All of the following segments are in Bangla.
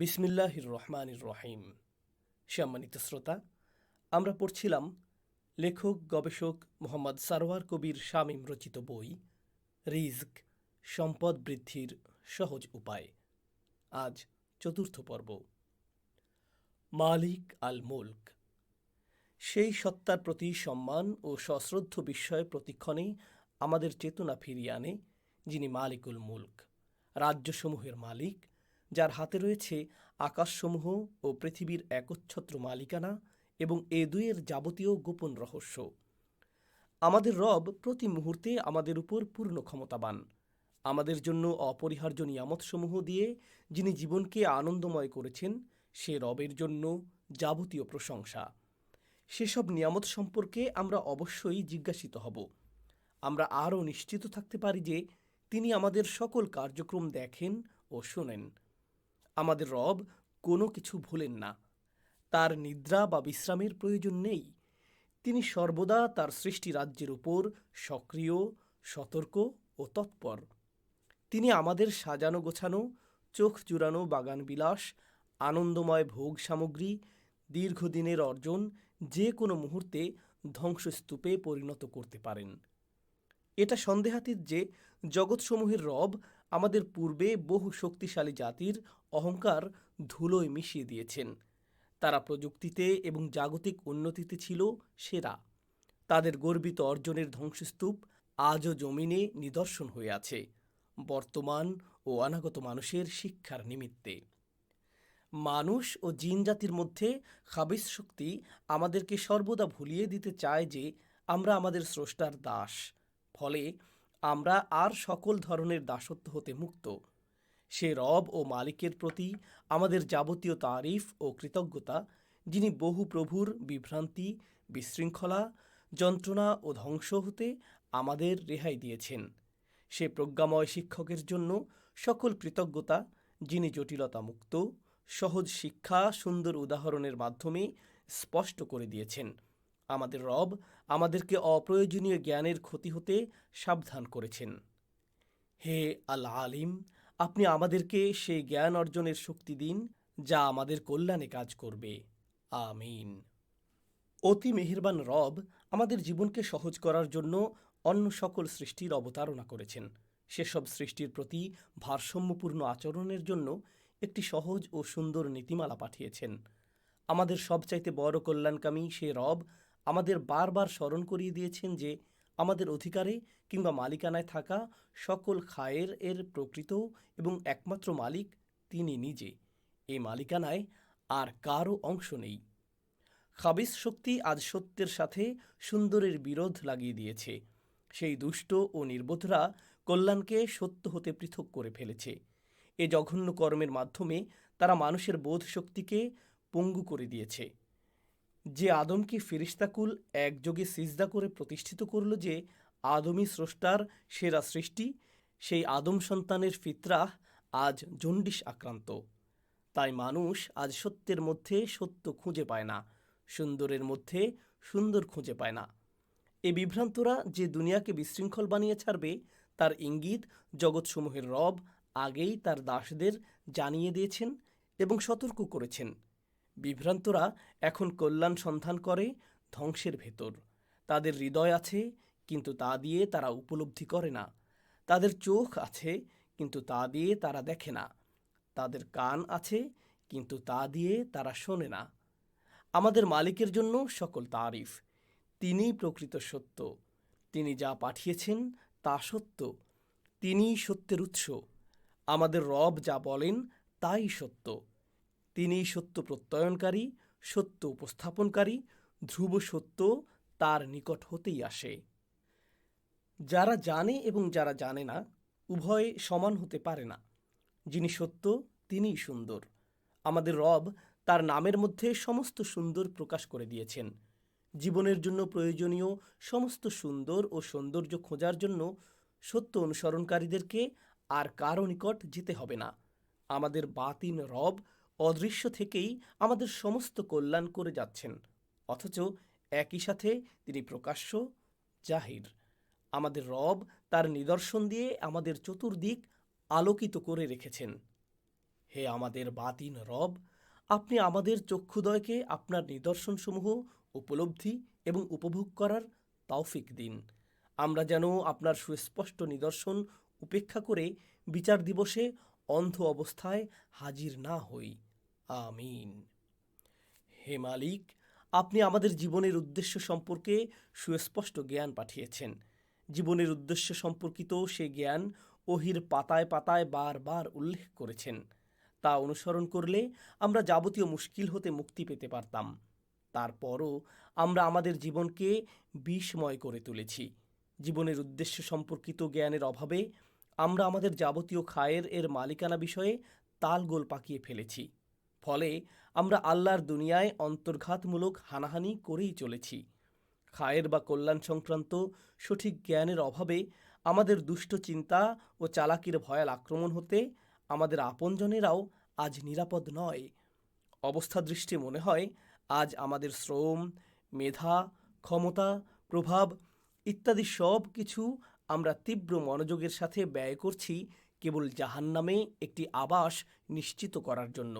বিসমিল্লাহির রহমানির রহিম। সম্মানিত শ্রোতা, আমরা পড়ছিলাম লেখক, গবেষক মোহাম্মদ সারোয়ার কবির শামীম রচিত বই, রিজক, সম্পদ বৃদ্ধির সহজ উপায়। আজ চতুর্থ পর্ব। মালিক আল মুল্ক। সেই সত্তার প্রতি সম্মান ও সশ্রদ্ধ বিস্ময় প্রতিক্ষণে আমাদের চেতনা ফিরিয়ে আনে যিনি মালিকুল মুল্ক। রাজ্যসমূহের মালিক যার হাতে রয়েছে আকাশসমূহ ও পৃথিবীর একচ্ছত্র মালিকানা এবং এ দুয়ের যাবতীয় গোপন রহস্য। আমাদের রব প্রতি মুহূর্তে আমাদের উপর পূর্ণ ক্ষমতাবান। আমাদের জন্য অপরিহার্য নিয়ামতসমূহ দিয়ে যিনি জীবনকে আনন্দময় করেছেন, সে রবের জন্য যাবতীয় প্রশংসা। সেসব নিয়ামত সম্পর্কে আমরা অবশ্যই জিজ্ঞাসিত হব। আমরা আরও নিশ্চিত থাকতে পারি যে তিনি আমাদের সকল কার্যক্রম দেখেন ও শোনেন। আমাদের রব কোনো কিছু ভুলেন না। তার নিদ্রা বা বিশ্রামের প্রয়োজন নেই। তিনি সর্বদা তার সৃষ্টি রাজ্যের উপর সক্রিয়, সতর্ক ও তৎপর। তিনি আমাদের সাজানো গোছানো, চোখ জুড়ানো বাগান বিলাস, আনন্দময় ভোগ সামগ্রী, দীর্ঘদিনের অর্জন যে কোনো মুহূর্তে ধ্বংসস্তূপে পরিণত করতে পারেন। এটা সন্দেহাতীত যে জগৎসমূহের রব আমাদের পূর্বে বহু শক্তিশালী জাতির অহংকার ধুলোয় মিশিয়ে দিয়েছেন। তারা প্রযুক্তিতে এবং জাগতিক উন্নতিতে ছিল সেরা। তাদের গর্বিত অর্জনের ধ্বংসস্তূপ আজও জমিনে নিদর্শন হয়ে আছে, বর্তমান ও অনাগত মানুষের শিক্ষার নিমিত্তে। মানুষ ও জিন জাতির মধ্যে খাবিস শক্তি আমাদেরকে সর্বদা ভুলিয়ে দিতে চায় যে আমরা আমাদের স্রষ্টার দাস, ফলে আমরা আর সকল ধরনের দাসত্ব হতে মুক্ত। সে রব ও মালিকের প্রতি আমাদের যাবতীয় তারিফ ও কৃতজ্ঞতা, যিনি বহু প্রভুর বিভ্রান্তি, বিশৃঙ্খলা, যন্ত্রণা ও ধ্বংস হতে আমাদের রেহাই দিয়েছেন। সে প্রজ্ঞাময় শিক্ষকের জন্য সকল কৃতজ্ঞতা, যিনি জটিলতা মুক্ত সহজ শিক্ষা, সুন্দর উদাহরণের মাধ্যমে স্পষ্ট করে দিয়েছেন। আমাদের রব আমাদেরকে অপ্রয়োজনীয় জ্ঞানের ক্ষতি হতে সাবধান করেছেন। হে আল আলিম আপনি আমাদেরকে সেই জ্ঞান অর্জনের শক্তি দিন, যা আমাদের কল্যাণে কাজ করবে। আমিন। অতি মেহেরবান রব আমাদের জীবনকে সহজ করার জন্য অন্য সকল সৃষ্টির অবতারণা করেছেন। সেসব সৃষ্টির প্রতি ভারসাম্যপূর্ণ আচরণের জন্য একটি সহজ ও সুন্দর নীতিমালা পাঠিয়েছেন। আমাদের সবচাইতে বড় কল্যাণকামী সে রব আমাদের বারবার স্মরণ করিয়ে দিয়েছেন যে আমাদের অধিকারে কিংবা মালিকানায় থাকা সকল খায়ের এর প্রকৃত এবং একমাত্র মালিক তিনি নিজে। এই মালিকানায় আর কারও অংশ নেই। খাবিস শক্তি আজ সত্যের সাথে সুন্দরের বিরোধ লাগিয়ে দিয়েছে। সেই দুষ্ট ও নির্বোধরা কল্যাণকে সত্য হতে পৃথক করে ফেলেছে। এ জঘন্য কর্মের মাধ্যমে তারা মানুষের বোধ শক্তিকে পঙ্গু করে দিয়েছে। যে আদমকে ফিরিস্তাকুল একযোগে সিজদা করে প্রতিষ্ঠিত করল যে আদমী স্রষ্টার সেরা সৃষ্টি, সেই আদম সন্তানের ফিতরাহ আজ জন্ডিস আক্রান্ত। তাই মানুষ আজ সত্যের মধ্যে সত্য খুঁজে পায় না, সুন্দরের মধ্যে সুন্দর খুঁজে পায় না। এ বিভ্রান্তরা যে দুনিয়াকে বিশৃঙ্খল বানিয়ে ছাড়বে, তার ইঙ্গিত জগৎসমূহের রব আগেই তার দাসদের জানিয়ে দিয়েছেন এবং সতর্ক করেছেন। বিভ্রান্তরা এখন কল্যাণ সন্ধান করে ধ্বংসের ভেতর। তাদের হৃদয় আছে, কিন্তু তা দিয়ে তারা উপলব্ধি করে না। তাদের চোখ আছে, কিন্তু তা দিয়ে তারা দেখে না। তাদের কান আছে, কিন্তু তা দিয়ে তারা শোনে না। আমাদের মালিকের জন্য সকল তারিফ। তিনিই প্রকৃত সত্য। তিনি যা পাঠিয়েছেন, তা সত্য। তিনিই সত্যের উৎস। আমাদের রব যা বলেন, তাই সত্য। তিনিই সত্য প্রত্যয়নকারী, সত্য উপস্থাপনকারী, ধ্রুব সত্য তার নিকট হতেই আসে। যারা জানে এবং যারা জানে না, উভয়ে সমান হতে পারে না। যিনি সত্য, তিনিই সুন্দর। আমাদের রব তার নামের মধ্যে সমস্ত সুন্দর প্রকাশ করে দিয়েছেন। জীবনের জন্য প্রয়োজনীয় সমস্ত সুন্দর ও সৌন্দর্য খোঁজার জন্য সত্য অনুসরণকারীদেরকে আর কারও নিকট যেতে হবে না। আমাদের বাতিন রব অদৃশ্য থেকেই আমাদের সমস্ত কল্যাণ করে যাচ্ছেন। অথচ একই সাথে তিনি প্রকাশ্য, জাহির। আমাদের রব তার নিদর্শন দিয়ে আমাদের চতুর্দিক আলোকিত করে রেখেছেন। হে আমাদের বাতিন রব, আপনি আমাদের চক্ষুদয়কে আপনার নিদর্শনসমূহ উপলব্ধি এবং উপভোগ করার তৌফিক দিন। আমরা যেন আপনার সুস্পষ্ট নিদর্শন উপেক্ষা করে বিচার দিবসে অন্ধ অবস্থায় হাজির না হই। আমিন। হে মালিক, আপনি আমাদের জীবনের উদ্দেশ্য সম্পর্কে সুস্পষ্ট জ্ঞান পাঠিয়েছেন। জীবনের উদ্দেশ্য সম্পর্কিত সে জ্ঞান ওহির পাতায় পাতায় বারবার উল্লেখ করেছেন। তা অনুসরণ করলে আমরা যাবতীয় মুশকিল হতে মুক্তি পেতে পারতাম। তারপরও আমরা আমাদের জীবনকে বিষময় করে তুলেছি। জীবনের উদ্দেশ্য সম্পর্কিত জ্ঞানের অভাবে আমরা আমাদের যাবতীয় খায়ের এর মালিকানা বিষয়ে তালগোল পাকিয়ে ফেলেছি। ফলে আমরা আল্লাহর দুনিয়ায় অন্তর্ঘাতমূলক হানাহানি করেই চলেছি। খায়ের বা কল্যাণ সংক্রান্ত সঠিক জ্ঞানের অভাবে আমাদের দুষ্ট চিন্তা ও চালাকির ভয়াল আক্রমণ হতে আমাদের আপনজনেরাও আজ নিরাপদ নয়। অবস্থা দৃষ্টি মনে হয়, আজ আমাদের শ্রম, মেধা, ক্ষমতা, প্রভাব ইত্যাদি সব কিছু আমরা তীব্র মনোযোগের সাথে ব্যয় করছি কেবল জাহান্নামে একটি আবাস নিশ্চিত করার জন্য।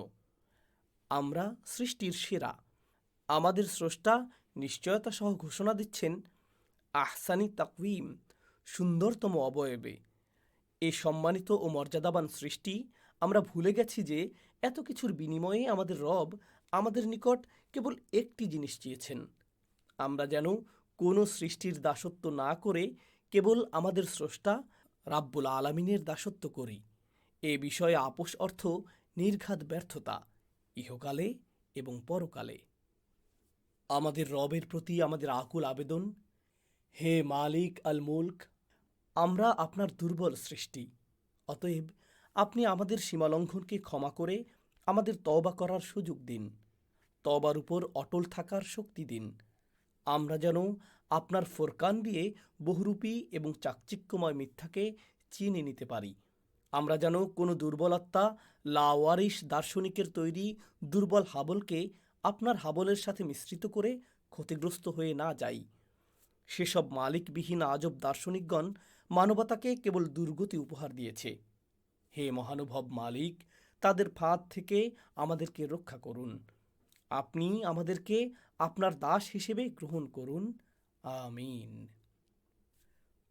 আমরা সৃষ্টির সেরা। আমাদের স্রষ্টা নিশ্চয়তা সহ ঘোষণা দিচ্ছেন, আহসানি তাকউইম সুন্দরতম অবয়বে। এ সম্মানিত ও মর্যাদাবান সৃষ্টি, আমরা ভুলে গেছি যে এত কিছুর বিনিময়ে আমাদের রব আমাদের নিকট কেবল একটি জিনিস চেয়েছেন। আমরা যেন কোনো সৃষ্টির দাসত্ব না করে কেবল আমাদের স্রষ্টা রাব্বুল আলামিনের দাসত্ব করি। এ বিষয়ে আপোষ অর্থ নির্ঘাত ব্যর্থতা। ইহকালে এবং পরকালে। আমাদের রবের প্রতি আমাদের আকুল আবেদন, হে মালিক আল মুলক, আমরা আপনার দুর্বল সৃষ্টি। অতএব আপনি আমাদের সীমালঙ্ঘনকে ক্ষমা করে আমাদের তওবা করার সুযোগ দিন। তবার উপর অটল থাকার শক্তি দিন। আমরা যেন আপনার ফোরকান দিয়ে বহুরূপী এবং চাকচিক্যময় মিথ্যাকে চিনে নিতে পারি। আমরা যেন কোনো দুর্বলতা লাওয়ারিস দার্শনিকের তৈরি দুর্বল হাবলকে আপনার হাবলের সাথে মিশ্রিত করে ক্ষতিগ্রস্ত হয়ে না যাই। সেসব মালিকবিহীন আজব দার্শনিকগণ মানবতাকে কেবল দুর্গতি উপহার দিয়েছে। হে মহানুভব মালিক, তাদের ফাঁদ থেকে আমাদেরকে রক্ষা করুন। আপনি আমাদেরকে আপনার দাস হিসেবে গ্রহণ করুন। আমিন।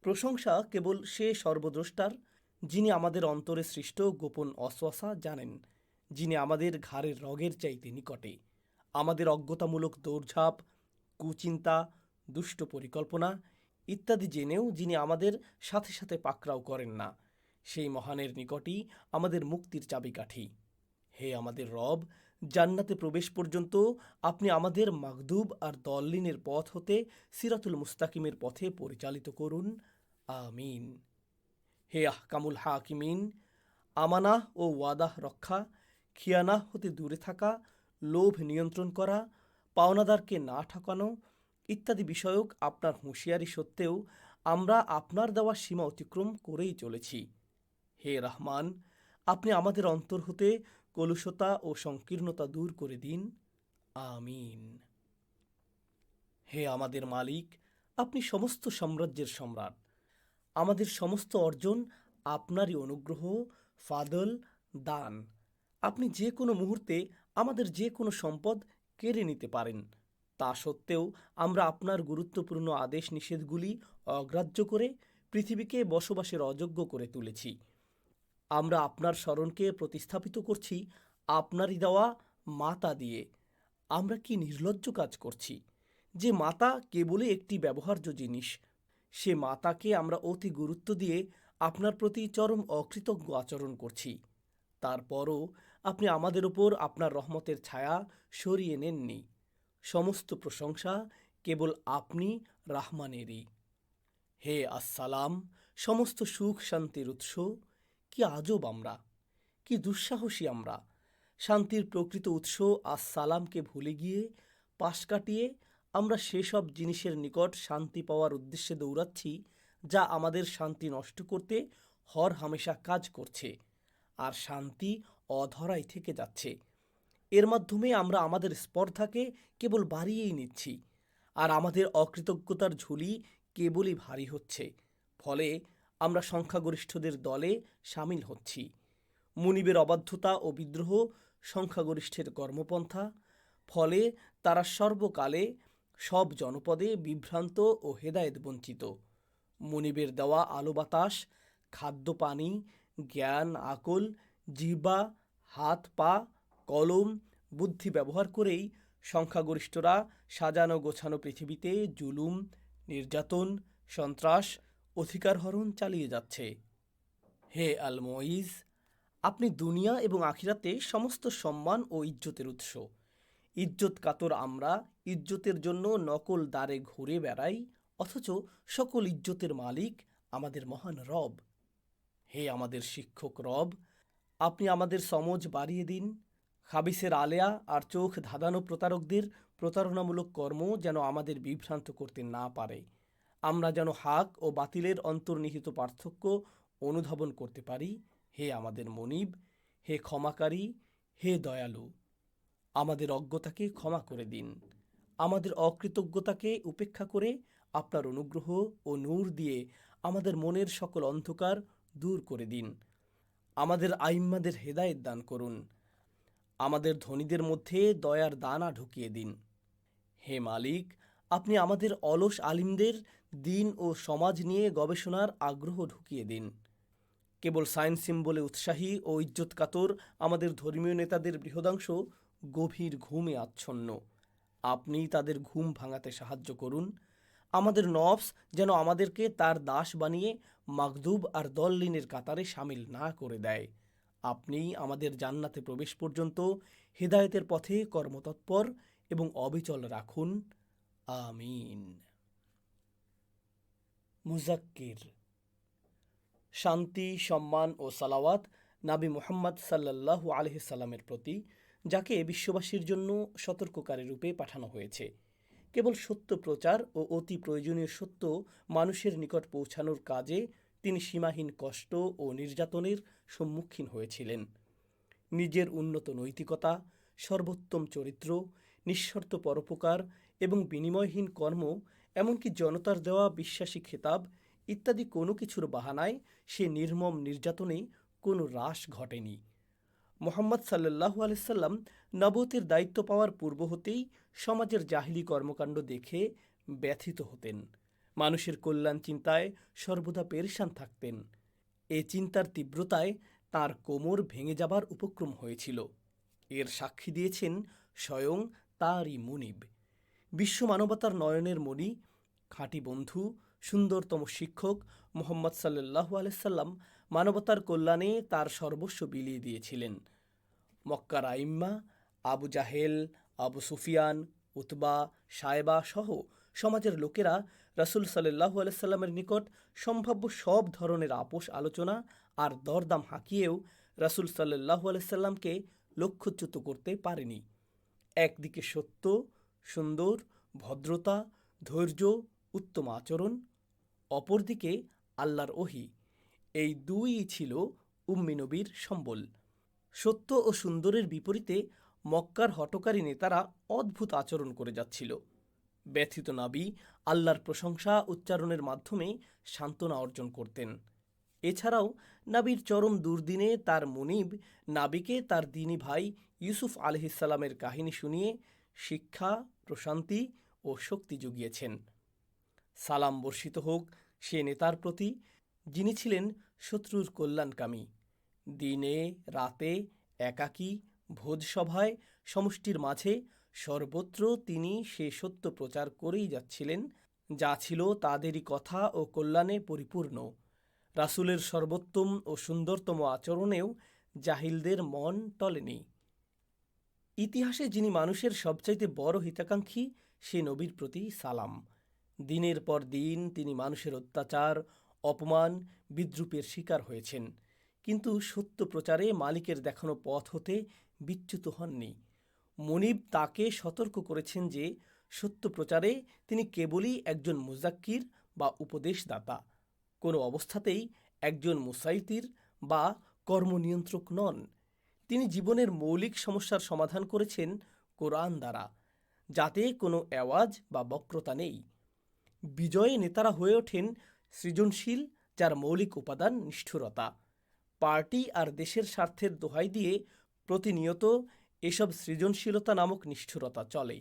প্রশংসা কেবল সে সর্বদ্রষ্টার যিনি আমাদের অন্তরে সৃষ্ট গোপন অশ্বাসা জানেন, যিনি আমাদের ঘাড়ের রগের চাইতে নিকটে। আমাদের অজ্ঞতামূলক দৌড়ঝাঁপ, কুচিন্তা, দুষ্ট পরিকল্পনা ইত্যাদি জেনেও যিনি আমাদের সাথে সাথে পাকড়াও করেন না, সেই মহানের নিকটই আমাদের মুক্তির চাবিকাঠি। হে আমাদের রব, জান্নাতে প্রবেশ পর্যন্ত আপনি আমাদের মাগদুব আর দল্লিনের পথ হতে সিরাতুল মুস্তাকিমের পথে পরিচালিত করুন। আমিন। হে আহকামুল হাকিমিন আমানাহ ও ওয়াদাহ রক্ষা খিয়ানাহ হতে দূরে থাকা, লোভ নিয়ন্ত্রণ করা, পাওনাদারকে না ঠকানো ইত্যাদি বিষয়ক আপনার হুঁশিয়ারি সত্ত্বেও আমরা আপনার দেওয়া সীমা অতিক্রম করেই চলেছি। হে রহমান, আপনি আমাদের অন্তর হতে কলুষতা ও সংকীর্ণতা দূর করে দিন। আমিন। হে আমাদের মালিক, আপনি সমস্ত সাম্রাজ্যের সম্রাট। আমাদের সমস্ত অর্জন আপনারই অনুগ্রহ, ফাদল, দান। আপনি যে কোনো মুহূর্তে আমাদের যে কোনো সম্পদ কেড়ে নিতে পারেন। তা সত্ত্বেও আমরা আপনার গুরুত্বপূর্ণ আদেশ নিষেধগুলি অগ্রাহ্য করে পৃথিবীকে বসবাসের অযোগ্য করে তুলেছি। আমরা আপনার স্মরণকে প্রতিস্থাপিত করছি, আপনারই দেওয়া মাতা দিয়ে। আমরা কি নির্লজ্জ কাজ করছি? যে মাতা কেবলই একটি ব্যবহার্য জিনিস সে মাতাকে আমরা অতি গুরুত্ব দিয়ে আপনার প্রতি চরম অকৃতজ্ঞ আচরণ করছি। তারপরও আপনি আমাদের ওপর আপনার রহমতের ছায়া সরিয়ে নেননি। সমস্ত প্রশংসা কেবল আপনি রাহমানেরই। হে আসসালাম, সমস্ত সুখ শান্তির উৎস, কি আজব আমরা, কি দুঃসাহসী আমরা। শান্তির প্রকৃত উৎস আসসালামকে ভুলে গিয়ে পাশ কাটিয়ে আমরা সেসব জিনিসের নিকট শান্তি পাওয়ার উদ্দেশ্যে দৌড়াচ্ছি, যা আমাদের শান্তি নষ্ট করতে হর হামেশা কাজ করছে আর শান্তি অধরাই থেকে যাচ্ছে। এর মাধ্যমে আমরা আমাদের স্পর্ধাকে কেবল বাড়িয়েই নিচ্ছি আর আমাদের অকৃতজ্ঞতার ঝুলি কেবলই ভারী হচ্ছে। ফলে আমরা সংখ্যাগরিষ্ঠদের দলে সামিল হচ্ছি। মুনিবের অবাধ্যতা ও বিদ্রোহ সংখ্যাগরিষ্ঠের কর্মপন্থা, ফলে তারা সর্বকালে সব জনপদে বিভ্রান্ত ও হেদায়েত বঞ্চিত। মনিবের দেওয়া আলো বাতাস, খাদ্য পানি, জ্ঞান, আকল, জিহ্বা, হাত, পা, কলম, বুদ্ধি ব্যবহার করেই সংখ্যাগরিষ্ঠরা সাজানো গোছানো পৃথিবীতে জুলুম, নির্যাতন, সন্ত্রাস, অধিকার হরণ চালিয়ে যাচ্ছে। হে আল মঈজ আপনি দুনিয়া এবং আখিরাতে সমস্ত সম্মান ও ইজ্জতের উৎস। ইজ্জত কাতর আমরা ইজ্জতের জন্য নকল দ্বারে ঘুরে বেড়াই, অথচ সকল ইজ্জতের মালিক আমাদের মহান রব। হে আমাদের শিক্ষক রব, আপনি আমাদের সমজ বাড়িয়ে দিন। খাবিসের আলেয়া আর চোখ ধাঁধানো প্রতারকদের প্রতারণামূলক কর্ম যেন আমাদের বিভ্রান্ত করতে না পারে। আমরা যেন হাক ও বাতিলের অন্তর্নিহিত পার্থক্য অনুধাবন করতে পারি। হে আমাদের মনিব, হে ক্ষমাকারী, হে দয়ালু, আমাদের অজ্ঞতাকে ক্ষমা করে দিন। আমাদের অকৃতজ্ঞতাকে উপেক্ষা করে আপনার অনুগ্রহ ও নূর দিয়ে আমাদের মনের সকল অন্ধকার দূর করে দিন। আমাদের আইম্মাদের হেদায়েত দান করুন। আমাদের ধনীদের মধ্যে দয়ার দানা ঢুকিয়ে দিন। হে মালিক, আপনি আমাদের অলস আলিমদের দিন ও সমাজ নিয়ে গবেষণার আগ্রহ ঢুকিয়ে দিন। কেবল সায়েন্স সিম্বলে উৎসাহী ও ইজ্জত কাতর আমাদের ধর্মীয় নেতাদের বৃহদাংশ গভীর ঘুমে আচ্ছন্ন। আপনি তাদের ঘুম ভাঙাতে সাহায্য করুন। আমাদের নফস যেন আমাদেরকে তার দাস বানিয়ে মাগদুব আর দল্লিনের কাতারে সামিল না করে দেয়। আপনি আমাদের জান্নাতে প্রবেশ পর্যন্ত হেদায়েতের পথে কর্মতৎপর এবং অবিচল রাখুন। আমিন। মুজাক্কির। শান্তি, সম্মান ও সালাওয়াত নাবি মুহাম্মদ সাল্লাল্লাহু আলহি সাল্লামের প্রতি যাকে বিশ্ববাসীর জন্য সতর্ককারী রূপে পাঠানো হয়েছে। কেবল সত্য প্রচার ও অতি প্রয়োজনীয় সত্য মানুষের নিকট পৌঁছানোর কাজে তিনি সীমাহীন কষ্ট ও নির্যাতনের সম্মুখীন হয়েছিলেন। নিজের উন্নত নৈতিকতা, সর্বোত্তম চরিত্র, নিঃশর্ত পরোপকার এবং বিনিময়হীন কর্ম, এমনকি জনতার দেওয়া বিশ্বাসী খেতাব ইত্যাদি কোনো কিছুর বাহানায় সে নির্মম নির্যাতনে কোনো হ্রাস ঘটেনি। মোহাম্মদ সাল্লাহু আলাইসাল্লাম নবতের দায়িত্ব পাওয়ার পূর্ব হতেই সমাজের জাহিলি কর্মকাণ্ড দেখে ব্যথিত হতেন। মানুষের কল্যাণ চিন্তায় সর্বদা পেরেশান থাকতেন। এ চিন্তার তীব্রতায় তার কোমর ভেঙে যাবার উপক্রম হয়েছিল। এর সাক্ষী দিয়েছেন স্বয়ং তারই মুনিব। বিশ্ব মানবতার নয়নের মণি, খাঁটি বন্ধু, সুন্দরতম শিক্ষক মোহাম্মদ সাল্লাহু আলাইসাল্লাম মানবতার কল্যাণে তার সর্বস্ব বিলিয়ে দিয়েছিলেন। মক্কার আইম্মা আবু জাহেল, আবু সুফিয়ান, উতবা, সায়েবা সহ সমাজের লোকেরা রাসুল সাল্লাহু আলাইসাল্লামের নিকট সম্ভাব্য সব ধরনের আপোষ, আলোচনা আর দরদাম হাঁকিয়েও রাসুল সাল্লাহু আলাইসাল্লামকে লক্ষ্যচ্যুত করতে পারেনি। একদিকে সত্য, সুন্দর, ভদ্রতা, ধৈর্য, উত্তম আচরণ, অপরদিকে আল্লাহর ওহি। এই দুই ছিল উম্মি নবীর সম্বল। সত্য ও সুন্দরের বিপরীতে মক্কার হটকারী নেতারা অদ্ভুত আচরণ করে যাচ্ছিল। ব্যথিত নাবি আল্লাহর প্রশংসা উচ্চারণের মাধ্যমে সান্ত্বনা অর্জন করতেন। এছাড়াও নাবির চরম দুর্দিনে তার মুনিব নাবিকে তার দিনী ভাই ইউসুফ আলহিসাল্লামের কাহিনী শুনিয়ে শিক্ষা, প্রশান্তি ও শক্তি জুগিয়েছেন। সালাম বর্ষিত হোক সে নেতার প্রতি যিনি ছিলেন শত্রুর কল্যাণকামী। দিনে, রাতে, একাকী, ভোজসভায়, সমষ্টির মাঝে সর্বত্র তিনি সে সত্য প্রচার করেই যাচ্ছিলেন, যা ছিল তাদেরই কথা ও কল্যাণে পরিপূর্ণ। রাসুলের সর্বোত্তম ও সুন্দরতম আচরণেও জাহিলদের মন টলেনি। ইতিহাসে যিনি মানুষের সবচাইতে বড় হিতাকাঙ্ক্ষী, সে নবীর প্রতি সালাম। দিনের পর দিন তিনি মানুষের অত্যাচার অপমান, বিদ্রুপের শিকার হয়েছেন। কিন্তু সত্য প্রচারে মালিকের দেখানো পথ হতে বিচ্যুত হননি। মনিব তাকে সতর্ক করেছেন যে, সত্য প্রচারে তিনি কেবলই একজন মুজাক্কির বা উপদেশদাতা। কোনো অবস্থাতেই একজন মুসাইতির বা কর্মনিয়ন্ত্রক নন। তিনি জীবনের মৌলিক সমস্যার সমাধান করেছেন কোরআন দ্বারা, যাতে কোনো অ্যাওয়াজ বা বক্রতা নেই। বিজয়ী নেতারা হয়ে ওঠেন সৃজনশীল, যার মৌলিক উপাদান নিষ্ঠুরতা। পার্টি আর দেশের স্বার্থের দোহাই দিয়ে প্রতিনিয়ত এসব সৃজনশীলতা নামক নিষ্ঠুরতা চলে।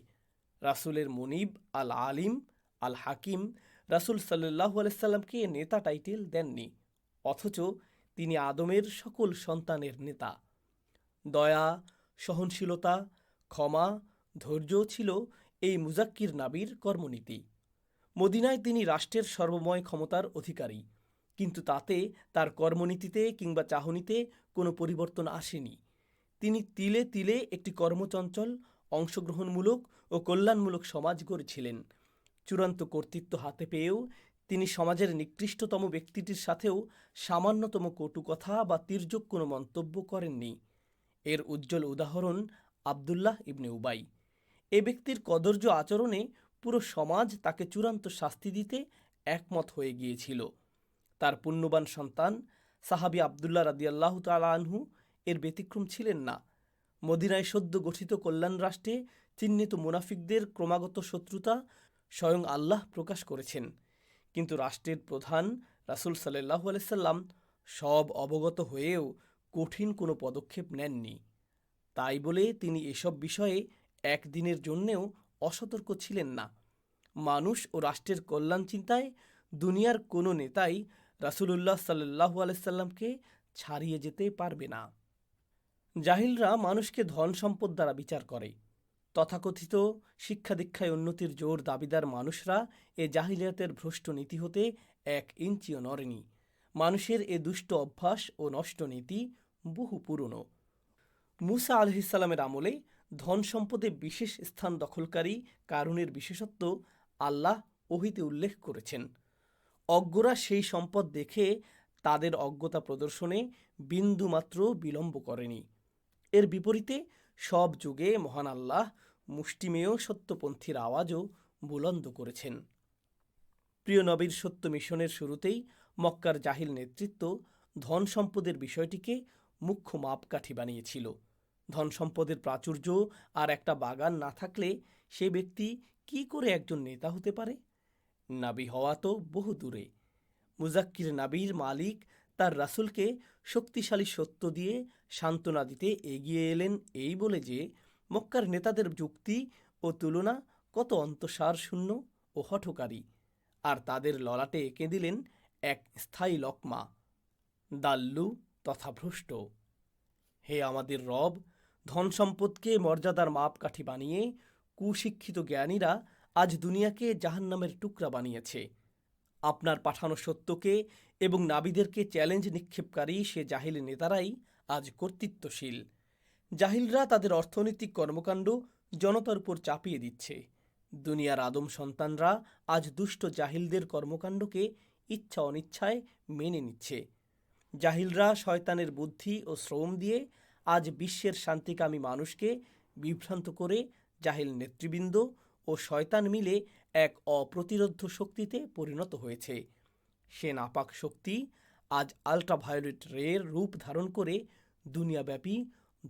রাসূলের মনিব আল আলিম আল হাকিম রাসূল সাল্লাল্লাহু আলাইসাল্লামকে নেতা টাইটেল দেননি, অথচ তিনি আদমের সকল সন্তানের নেতা। দয়া, সহনশীলতা, ক্ষমা ধৈর্য ছিল এই মুজাক্কির নাবির কর্মনীতি। মদিনায় তিনি রাষ্ট্রের সর্বময় ক্ষমতার অধিকারী। কিন্তু তাতে তার কর্মনীতিতে কিংবা চাহনিতে কোনো পরিবর্তন আসেনি। তিনি তিলে তিলে একটি কর্মচঞ্চল, অংশগ্রহণমূলক ও কল্যাণমূলক সমাজ গড়েছিলেন। চূড়ান্ত কর্তৃত্ব হাতে পেয়েও তিনি সমাজের নিকৃষ্টতম ব্যক্তিটির সাথেও সামান্যতম কটু কথা বা তির্যক কোনো মন্তব্য করেননি। এর উজ্জ্বল উদাহরণ আবদুল্লাহ ইবনে উবাই। এ ব্যক্তির কদর্য আচরণে পুরো সমাজ তাকে চূড়ান্ত শাস্তি দিতে একমত হয়ে গিয়েছিল। তার পুণ্যবান সন্তান সাহাবি আবদুল্লাহ রাদিয়াল্লাহ তালা আনহু এর ব্যতিক্রম ছিলেন না। মদিনায় সদ্য গঠিত কল্যাণ রাষ্ট্রে চিহ্নিত মুনাফিকদের ক্রমাগত শত্রুতা স্বয়ং আল্লাহ প্রকাশ করেছেন। কিন্তু রাষ্ট্রের প্রধান রাসূল সাল্লাল্লাহু আলাইহি সাল্লাম সব অবগত হয়েও কঠিন কোনো পদক্ষেপ নেননি। তাই বলে তিনি এসব বিষয়ে একদিনের জন্যেও অসতর্ক ছিলেন না। মানুষ ও রাষ্ট্রের কল্যাণ চিন্তায় দুনিয়ার কোনো নেতাই রাসূলুল্লাহ সাল্লাল্লাহু আলাইহি সাল্লামকে ছাড়িয়ে যেতে পারবে না। জাহিলরা মানুষকে ধন সম্পদ দ্বারা বিচার করে। তথাকথিত শিক্ষা দীক্ষায় উন্নতির জোর দাবিদার মানুষরা এ জাহিলিয়াতের ভ্রষ্ট নীতি হতে এক ইঞ্চিও নড়েনি। মানুষের এ দুষ্ট অভ্যাস ও নষ্ট নীতি বহু পুরনো। মুসা আলহিসাল্লামের আমলে ধন সম্পদে বিশেষ স্থান দখলকারী কারুনের বিশেষত্ব আল্লাহ ওহিতে উল্লেখ করেছেন। অজ্ঞরা সেই সম্পদ দেখে তাদের অজ্ঞতা প্রদর্শনে বিন্দুমাত্র বিলম্ব করেনি। এর বিপরীতে সব যুগে মহান আল্লাহ মুষ্টিমেয় সত্যপন্থীর আওয়াজও বুলন্দ করেছেন। প্রিয় নবীর সত্য মিশনের শুরুতেই মক্কার জাহিল নেতৃত্ব ধন সম্পদের বিষয়টিকে মুখ্য মাপকাঠি বানিয়েছিল। ধন সম্পদের প্রাচুর্য আর একটা বাগান না থাকলে সে ব্যক্তি কি করে একজন নেতা হতে পারে? নাবি হওয়া তো বহু দূরে। মুজাক্কির নাবির মালিক তার রাসূলকে শক্তিশালী সত্য দিয়ে সান্ত্বনা দিতে এগিয়ে এলেন এই বলে যে, মক্কার নেতাদের যুক্তি ও তুলনা কত অন্তঃসার শূন্য ও হঠকারী। আর তাদের ললাটে এঁকে দিলেন এক স্থায়ী লকমা। দাল্লু তথা ভ্রষ্ট হে আমাদের রব ধন সম্পদকে মর্যাদার মাপকাঠি বানিয়ে কুশিক্ষিত জ্ঞানীরা আজ দুনিয়াকে জাহান্নামের টুকরা বানিয়েছে। আপনার পাঠানো সত্যকে এবং নাবিদেরকে চ্যালেঞ্জ নিক্ষেপকারী সে জাহিলি নেতারাই আজ কর্তৃত্বশীল। জাহিলরা তাদের অর্থনৈতিক কর্মকাণ্ড জনতার উপর চাপিয়ে দিচ্ছে। দুনিয়ার আদম সন্তানরা আজ দুষ্ট জাহিলদের কর্মকাণ্ডকে ইচ্ছা অনিচ্ছায় মেনে নিচ্ছে। জাহিলরা শয়তানের বুদ্ধি ও শ্রম দিয়ে আজ বিশ্বের শান্তিকামী মানুষকে বিভ্রান্ত করে জাহিল নেতৃবৃন্দ ও শয়তান মিলে এক অপ্রতিরোধ্য শক্তিতে পরিণত হয়েছে। সে নাপাক শক্তি আজ আল্ট্রাভায়োলেট রের রূপ ধারণ করে দুনিয়াব্যাপী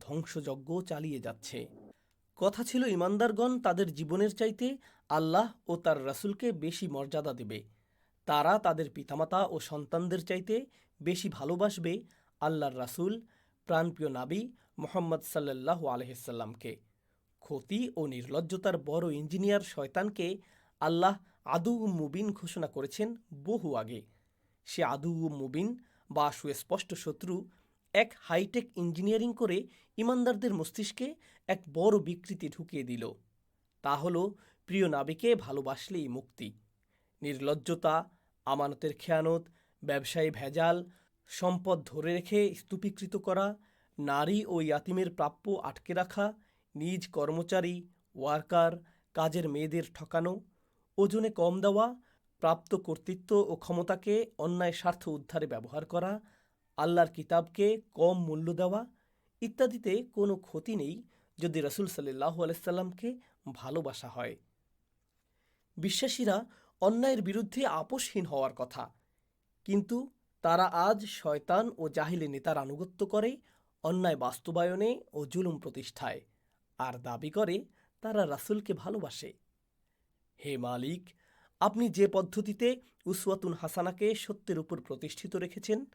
ধ্বংসযজ্ঞ চালিয়ে যাচ্ছে। কথা ছিল ইমানদারগণ তাদের জীবনের চাইতে আল্লাহ ও তার রাসূলকে বেশি মর্যাদা দেবে। তারা তাদের পিতামাতা ও সন্তানদের চাইতে বেশি ভালোবাসবে আল্লাহর রাসূল প্রাণপ্রিয় নাবী মোহাম্মদ সাল্লাল্লাহু আলহিসাল্লামকে ক্ষতি ও নির্লজ্জতার বড় ইঞ্জিনিয়ার শয়তানকে আল্লাহ আদু মুবিন ঘোষণা করেছেন বহু আগে। সে আদু মুবিন বা সুস্পষ্ট শত্রু এক হাইটেক ইঞ্জিনিয়ারিং করে ইমানদারদের মস্তিষ্কে এক বড় বিকৃতি ঢুকিয়ে দিল। তা হল প্রিয় নাবিকে ভালোবাসলেই মুক্তি। নির্লজ্জতা, আমানতের খেয়ানত, ব্যবসায়ী ভেজাল সম্পদ ধরে রেখে স্তূপীকৃত করা, নারী ও ইয়াতিমের প্রাপ্য আটকে রাখা, নিজ কর্মচারী, ওয়ার্কার, কাজের মেয়েদের ঠকানো, ওজনে কম দেওয়া, প্রাপ্ত কর্তৃত্ব ও ক্ষমতাকে অন্যায় স্বার্থ উদ্ধারে ব্যবহার করা, আল্লাহর কিতাবকে কম মূল্য দেওয়া ইত্যাদিতে কোনো ক্ষতি নেই যদি রসুল সাল্লাহ আলাইসাল্লামকে ভালোবাসা হয়। বিশ্বাসীরা অন্যায়ের বিরুদ্ধে আপোষহীন হওয়ার কথা। কিন্তু তারা আজ শয়তান ও জাহিলি নেতার আনুগত্য করে, অন্যায় বাস্তবায়নে ও জুলুম প্রতিষ্ঠায়। আর দাবি করে, তারা রাসূলকে ভালোবাসে। হে মালিক, আপনি যে পদ্ধতিতে উসওয়াতুন হাসানাকে সত্যের উপর প্রতিষ্ঠিত রেখেছেন,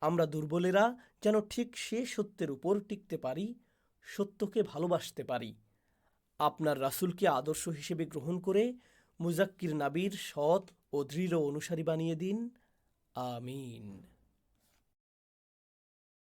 আমরা দুর্বলেরা যেন ঠিক সে সত্যের উপর টিকতে পারি, সত্যকে ভালোবাসতে পারি। আপনার রাসূলকে আদর্শ হিসেবে গ্রহণ করে মুজাক্কির নাবির সৎ ও দৃঢ় অনুসারী বানিয়ে দিন। আমিন